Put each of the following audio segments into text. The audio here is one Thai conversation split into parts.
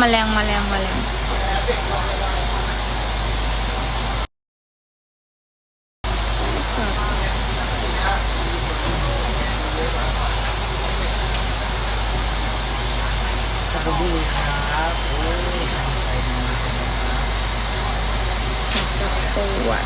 มาแรงมาแรงมาแรงขอบคุณครับโอ้ยปวด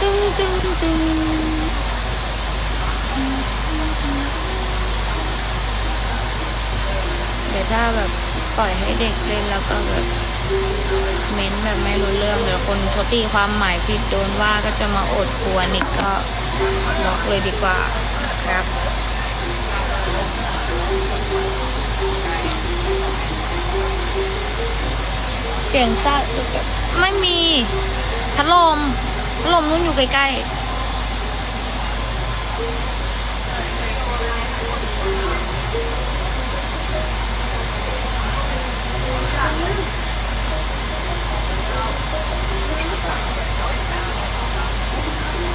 ตึงตึงตึง ถ้าแบบปล่อยให้เด็กเล่นแล้วก็แบบเม้นแบบไม่รู้เรื่องเดี๋ยวคนเขาตีความหมายผิดโดนว่าก็จะมาอดครวนอีกก็ล็อกเลยดีกว่าครับเสียงซ่าไม่มีพัดลมพัดลมนู้นอยู่ใกล้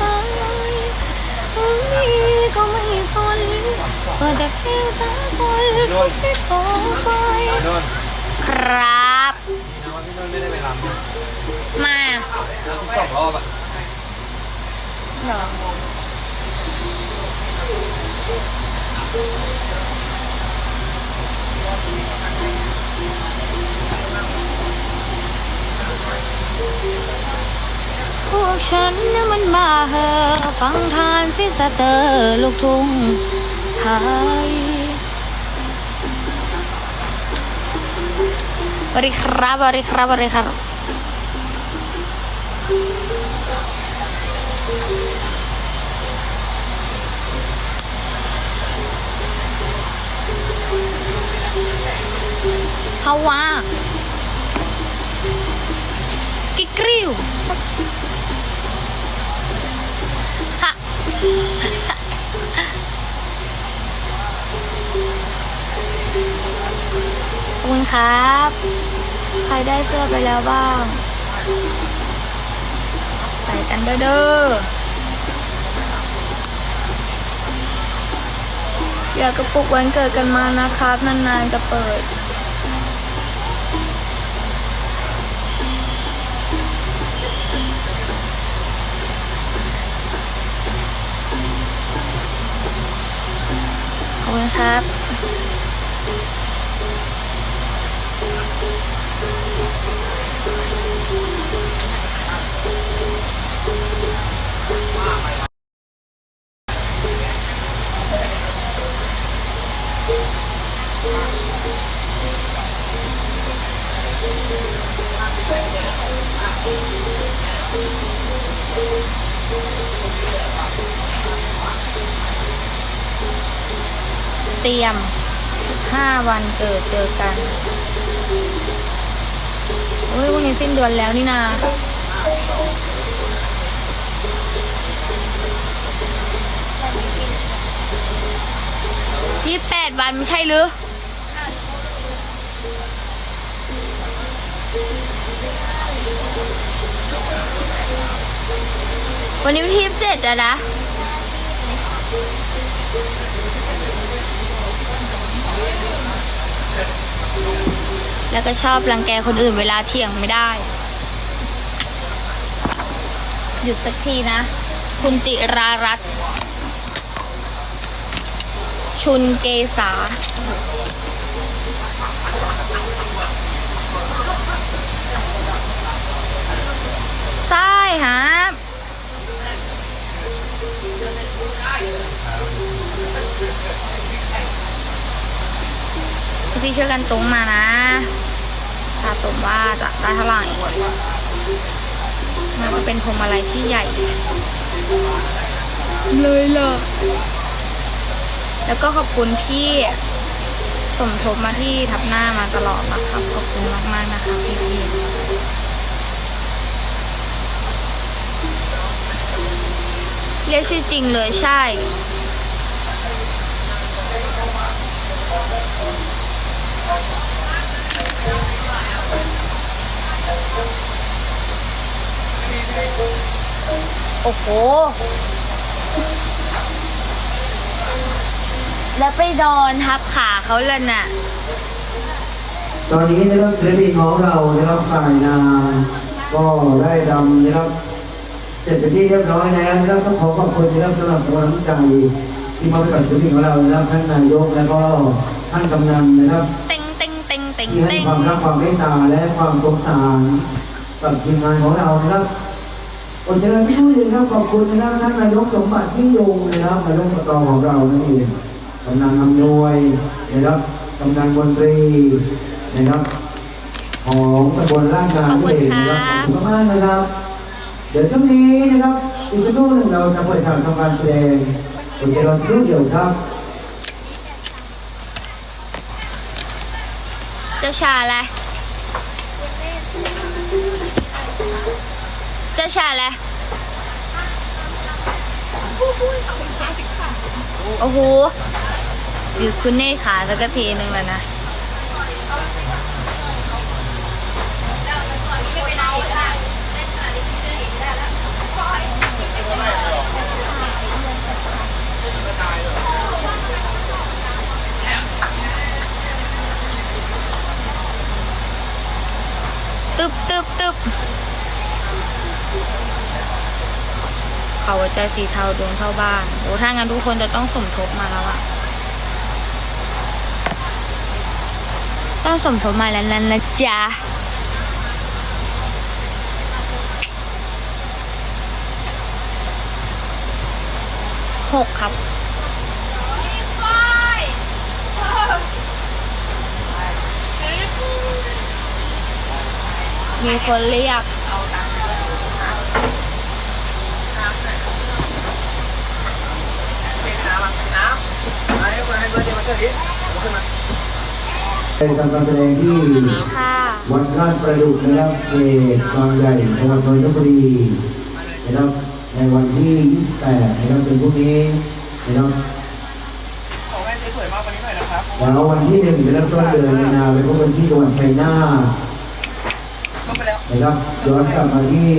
ตาริโอไม่มีใช้ไม่ก็ไม่สนเปิดแต่เพลงสากลฟิตฟอไฟนนท์ครับนี่นะว่าพี่นนท์ไม่ได้ไปรำนะมาแล้วทุกสองรอบอะเหรอ พวกฉันน่ะมันบ้าเหอฟังทานซิสเตอร์ลูกทุ่งไทยสวัสดีครับสวัสดีครับสวัสดีครับฮาวากิกริว ขอบคุณครับ ใครได้เสื้อไปแล้วบ้าง ใส่กันเด้อเด้ออยากกระปุกวันเกิดกันมานะครับ นานๆจะเปิด ขอบ เตรียมห้าวันเกิดเจอกันโอ้ยวันนี้สิ้นเดือนแล้วนี่นายี่แปดวันไม่ใช่หรือวันนี้วันที่ยี่สิบเจ็ดอะนะ แล้วก็ชอบรังแกคนอื่นเวลาเถียงไม่ได้ หยุดสักทีนะ คุณจิรารัตชุนเกษาใช่ครับ พี่ช่วยกันตุ้งมานะสะสมว่าจะได้เท่าไหร่มันจะเป็นพวงมาลัยที่ใหญ่ เลยล่ะ แล้วก็ขอบคุณที่สมทบมาที่ทับหน้ามาตลอดนะครับ ขอบคุณมากๆนะคะพี่พี่ๆเรียกชื่อจริงเลยใช่ โอ้โห แล้วไปโดนทับขาเขาเลยน่ะ ตอนนี้นะครับศิลปินของเรานะครับฝ่ายนาก็ได้ดำนะครับ เสร็จเป็นที่เรียบร้อยแล้วนะครับต้องขอขอบคุณนะครับสำหรับกำลังใจที่มาให้กับศิลปินของเรานะครับท่านนายกแล้วก็ ท่านกำนันนะครับเต็งเต็งเต็งเต็งที่ให้เต็งความรักความเมตตาและความสงสารกับทีมงานของเรานะครับคนเจริญที่ช่วยนะครับขอบคุณนะครับท่านนายกสมบัติยิ่งยงนะครับนายกอบตของเรานั่นเองกำนันอำนวยนะครับกำนันมนตรีนะครับ ของตำบลล่างนาขอบคุณเองคนะรัครับบขอบคุณมากๆนะครับ เดี๋ยวช่วงนี้นะครับอีกสักครู่หนึ่งเราจะเปิดฉากทำการแสดงคนเจริญรุ่งเดียวครับ จ้าชาอะไรเจ้าชาอะไร โอ้โหอยู่คุณเน่ขาสักทีหนึ่งแล้วนะ ตึบตึบตึบ เขาหัวใจสีเทาดวงเท่าบ้านโอ้ถ้างั้นทุกคนจะต้องสมทบมาแล้วอะต้องสมทบมาแล้วนั่นนะจ๊ะหกครับมีคนเรียก เป็นการแสดงที่วัดราชประดุกนะครับเขตบางใหญ่จังหวัดนนทบุรีนะครับในวันที่28นะครับเป็นพรุ่งนี้นะครับวยมากกว่านี้หน่อยนะครับแล้ววันที่หนึ่งนะครับต้นเดือนมีนาไปพบกันที่จังหวัดชัยนาทนะครับย้อนกลับมาที่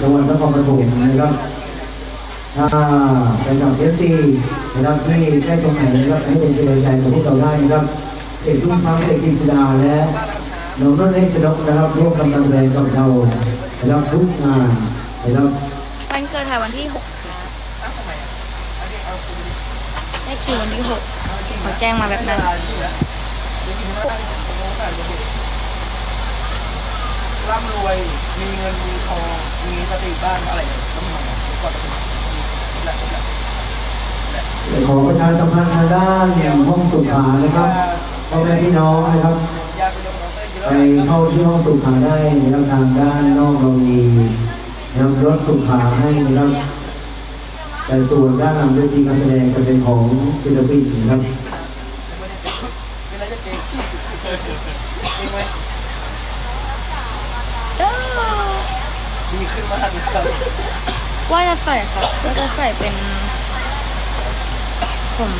จังหวัดนครปฐมนะครับ ถ้าเป็นกับเอฟซีนะครับที่ใกล้ตรงไหนนะครับให้เป็นกำลังใจกับพวกเราได้นะครับเอกรุ่งทั้งเอกกิจดาและน้องนุ่นเล็กชนกนะครับร่วมกำลังแรงกับเรานะครับทุกงานนะครับวันเกิดถ่ายวันที่หกครับอ้าวทำไมอะอันนี้เอาคุณได้คิววันที่หกเขาแจ้งมาแบบนั้นร่ำรวยมีเงินมีทองมีสติบ้างอะไรเนี่ยต้องมาก่อนแหละแหละ ขอประชาสัมพันธ์ทางด้านห้องสุขานะครับพ่อแม่พี่น้องนะครับ ไปเข้าที่ห้องสุขาได้นะครับทางด้านนอกเรามีนะครับรถสุขาให้นะครับแต่ส่วนด้านหลังเวทีการแสดงจะเป็นของศิลปินนะครับดีขึ้นมากเลยครับ ว่าจะใส่ครับว่าจะใส่เป็น ผม